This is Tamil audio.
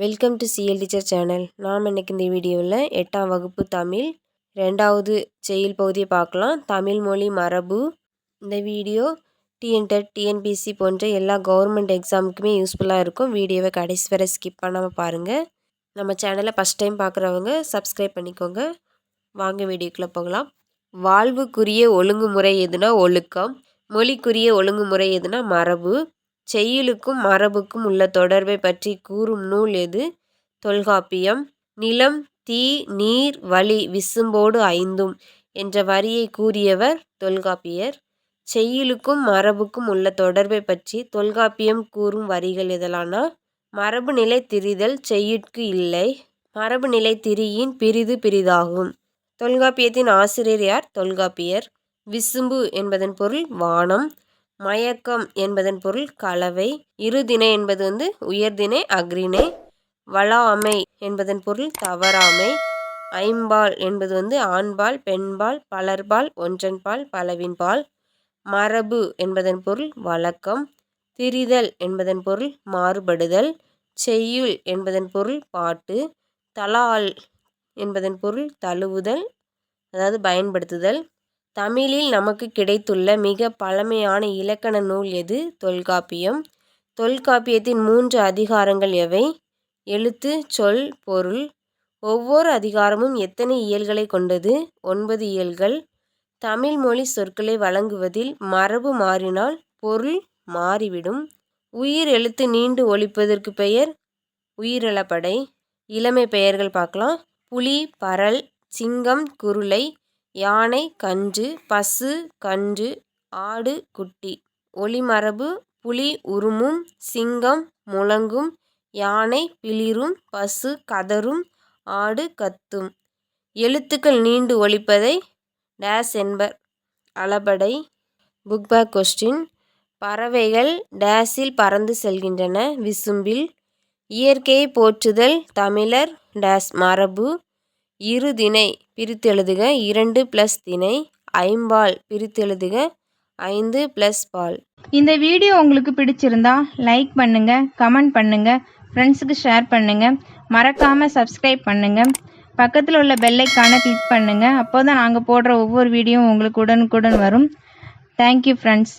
Welcome to CL teacher channel நாம் இன்னைக்கு இந்த வீடியோவில் எட்டாம் வகுப்பு தமிழ் ரெண்டாவது செயல் பகுதியை பார்க்கலாம். தமிழ் மொழி மரபு. இந்த வீடியோ டிஎன்டெட் டிஎன்பிசி போன்ற எல்லா கவர்மெண்ட் எக்ஸாமுக்குமே யூஸ்ஃபுல்லாக இருக்கும். வீடியோவை கடைசி வரை ஸ்கிப் பண்ணாமல் பாருங்கள் நம்ம சேனலை ஃபஸ்ட் டைம் பார்க்குறவங்க சப்ஸ்கிரைப் பண்ணிக்கோங்க. வாங்க வீடியோக்குள்ளே போகலாம். வாழ்வுக்குரிய ஒழுங்குமுறை எதுனா ஒழுக்கம்? மொழிக்குரிய ஒழுங்குமுறை எதுனா மரபு? செய்யுளுக்கும் மரபுக்கும் உள்ள தொடர்பை பற்றி கூறும் நூல் எது? தொல்காப்பியம். நிலம் தீ நீர் வழி விசும்போடு ஐந்தும் என்ற வரியை கூறியவர் தொல்காப்பியர். செய்யுளுக்கும் மரபுக்கும் உள்ள தொடர்பை பற்றி தொல்காப்பியம் கூறும் வரிகள் எதலானா? மரபு நிலை திரிதல் செய்யுட்கு இல்லை. மரபு நிலை திரியின் பிரிது பிரிதாகும். தொல்காப்பியத்தின் ஆசிரியர் யார்? தொல்காப்பியர். விசும்பு என்பதன் பொருள் வானம். மயக்கம் என்பதன் பொருள் கலவை இருதினை என்பது வந்து உயர்தினை அக்ரிணை வளாமை என்பதன் பொருள் தவறாமை ஐம்பால் என்பது வந்து ஆண்பால் பெண்பால் பலர்பால் ஒன்றன்பால் பலவின்பால் மரபு என்பதன் பொருள் வழக்கம் திரிதல் என்பதன் பொருள் மாறுபடுதல் செய்யுள் என்பதன் பொருள் பாட்டு தலால் என்பதன் பொருள் தழுவுதல் அதாவது பயன்படுத்துதல் தமிழில் நமக்கு கிடைத்துள்ள மிக பழமையான இலக்கண நூல் எது? தொல்காப்பியம். தொல்காப்பியத்தின் மூன்று அதிகாரங்கள் எவை? எழுத்து சொல் பொருள். ஒவ்வொரு அதிகாரமும் எத்தனை இயல்களை கொண்டது? ஒன்பது இயல்கள். தமிழ் மொழி சொற்களை வழங்குவதில் மரபு மாறினால் பொருள் மாறிவிடும். உயிர் எழுத்து நீண்டு ஒழிப்பதற்கு பெயர் உயிரிழப்படை. இளமை பெயர்கள் பார்க்கலாம். புலி பரல் சிங்கம் குருளை. யானை கன்று பசு கன்று ஆடு குட்டி. ஒளிமரபு புலி உருமும் சிங்கம் முழங்கும் யானை பிளிரும் பசு கதரும் ஆடு கத்தும். எழுத்துக்கள் நீண்டு ஒலிப்பதை டேஸ் என்பர். அளபடை புக் பேக் கொஸ்டின். பறவைகள் டேஸில் பறந்து செல்கின்றன. விசும்பில் இயற்கையை போற்றுதல் தமிழர் டேஸ் மரபு. இருதினை பிரித்தெழுதுக இரண்டு ப்ளஸ் திணை ஐம்பால் பிரித்தெழுதுக ஐந்து ப்ளஸ் பால். இந்த வீடியோ உங்களுக்கு பிடிச்சிருந்தா லைக் பண்ணுங்க கமெண்ட் பண்ணுங்க ஃப்ரெண்ட்ஸுக்கு ஷேர் பண்ணுங்க மறக்காம சப்ஸ்கிரைப் பண்ணுங்க. பக்கத்தில் உள்ள பெல்லைக்கான கிளிக் பண்ணுங்க. அப்போ தான் நாங்கள் போடுற ஒவ்வொரு வீடியோவும் உங்களுக்கு உடனுக்குடன் வரும். Thank you friends